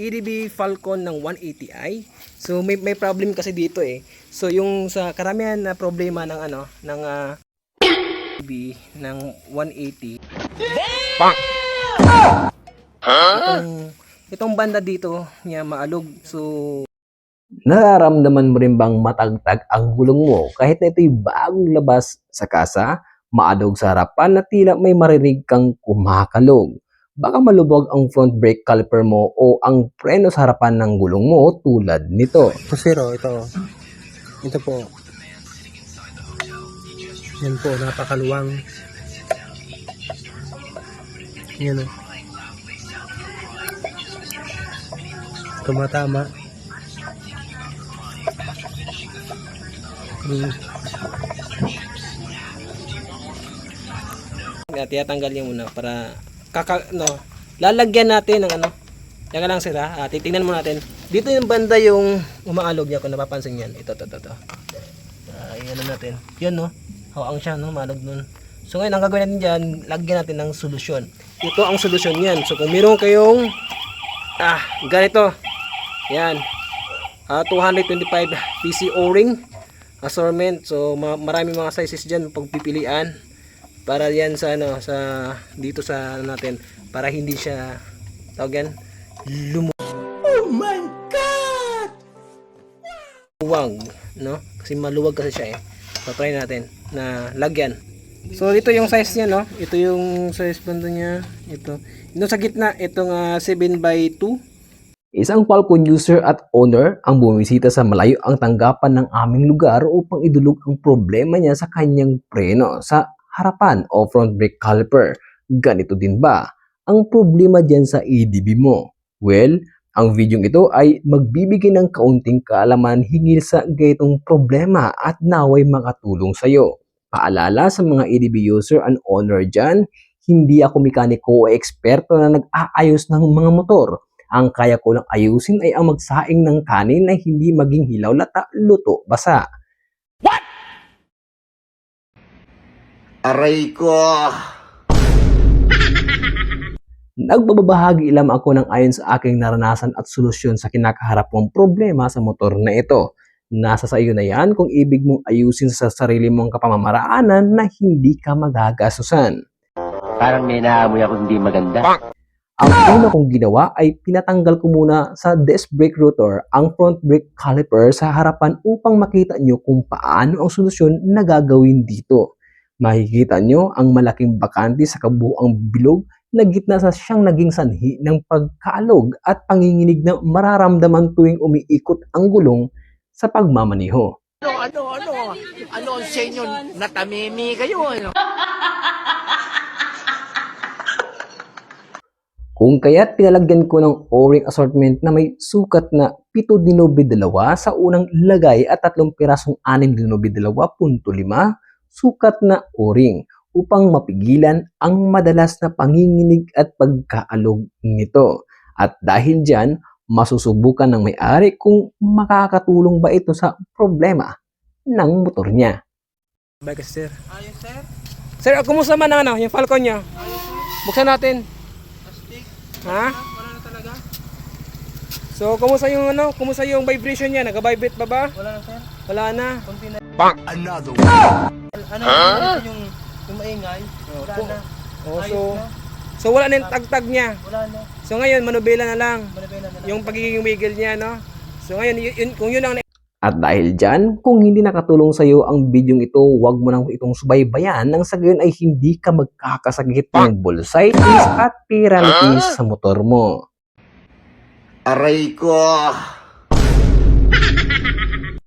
EDB Falcon ng 180i. So may may problem kasi dito eh. So yung sa karamihan na problema ng ano ng ah, EDB ng 180 itong, itong banda dito niya maalog. So Nararamdaman mo rin bang matagtag ang gulong mo kahit na ito'y bagong labas sa kasa, maadog sa harapan na tila may marinig kang kumakalog. Baka malubog ang front brake caliper mo o ang preno sa harapan ng gulong mo tulad nito. Pusero, ito. Ito po. Yan po, napakaluwang. Yan o. Tumatama. Hmm. tiyatanggal niya muna para kaka no lalagyan natin ng ano Teka lang sir Ah, titingnan mo natin. Dito yung banda yung umaalog niya kung napapansin niyan. Ito, ito, ito, ito. Ah, na natin. Yan no, hawang siya no, maalog nun. So ngayon, ang gagawin natin dyan, lagyan natin ng solusyon. Ito ang solusyon niyan. So kung meron kayong, ah, ganito. Yan. Ah, 225 PC O-ring assortment. So ma- marami mga sizes diyan pagpipilian para yan sa ano sa dito sa ano natin para hindi siya tawag yan lumu Oh my god! Luwag, no? Kasi maluwag kasi siya eh. So try natin na lagyan. So dito yung size niya no. Ito yung size banda niya. Ito. Ito sa gitna itong ah, 7 by 2 Isang Falcon user at owner ang bumisita sa malayo ang tanggapan ng aming lugar upang idulog ang problema niya sa kanyang preno sa harapan o front brake caliper. Ganito din ba ang problema dyan sa EDB mo? Well, ang video ito ay magbibigay ng kaunting kaalaman hingil sa gaytong problema at naway makatulong sa iyo. Paalala sa mga EDB user and owner dyan, hindi ako mekaniko o eksperto na nag-aayos ng mga motor. Ang kaya ko lang ayusin ay ang magsaing ng kanin na hindi maging hilaw lata, luto, basa. Aray ko! Nagbabahagi lamang ako ng ayon sa aking naranasan at solusyon sa kinakaharap mong problema sa motor na ito. Nasa sa iyo na yan kung ibig mong ayusin sa sarili mong kapamamaraanan na hindi ka magagasusan. Parang may naamoy ako hindi maganda. Ang una kong ginawa ay pinatanggal ko muna sa disc brake rotor ang front brake caliper sa harapan upang makita nyo kung paano ang solusyon na gagawin dito. Makikita nyo ang malaking bakante sa kabuang bilog na gitna sa siyang naging sanhi ng pagkaalog at panginginig na mararamdaman tuwing umiikot ang gulong sa pagmamaniho. Ano, ano, ano? Ano ang sa inyo? Natamimi kayo, ano? Kung kaya't pinalagyan ko ng O-ring assortment na may sukat na 7.2 sa unang lagay at 3 pirasong 6.2.5 sukat na O-ring upang mapigilan ang madalas na panginginig at pagkaalog nito. At dahil dyan, masusubukan ng may-ari kung makakatulong ba ito sa problema ng motor niya. Bye kasi sir. Ayos sir. Sir, ah, kumusta man ang ano, yung Falcon niya? Buksan natin. Ha? Wala na talaga. So, kumusta yung ano? Kumusta yung vibration niya? Nag-vibrate pa ba? Wala na sir. Wala na. Another Ano yung, yung maingay? Wala po. na. Oh, so, na. so wala na yung tag-tag niya. Wala na. So ngayon, manubela na lang. Manabela na lang. Yung pagiging wiggle niya, no? So ngayon, yun, yun- kung yun ang At dahil dyan, kung hindi nakatulong sa iyo ang bidyong ito, huwag mo nang itong subaybayan nang sa gayon ay hindi ka magkakasakit ng bursitis at paralysis sa motor mo. Aray ko!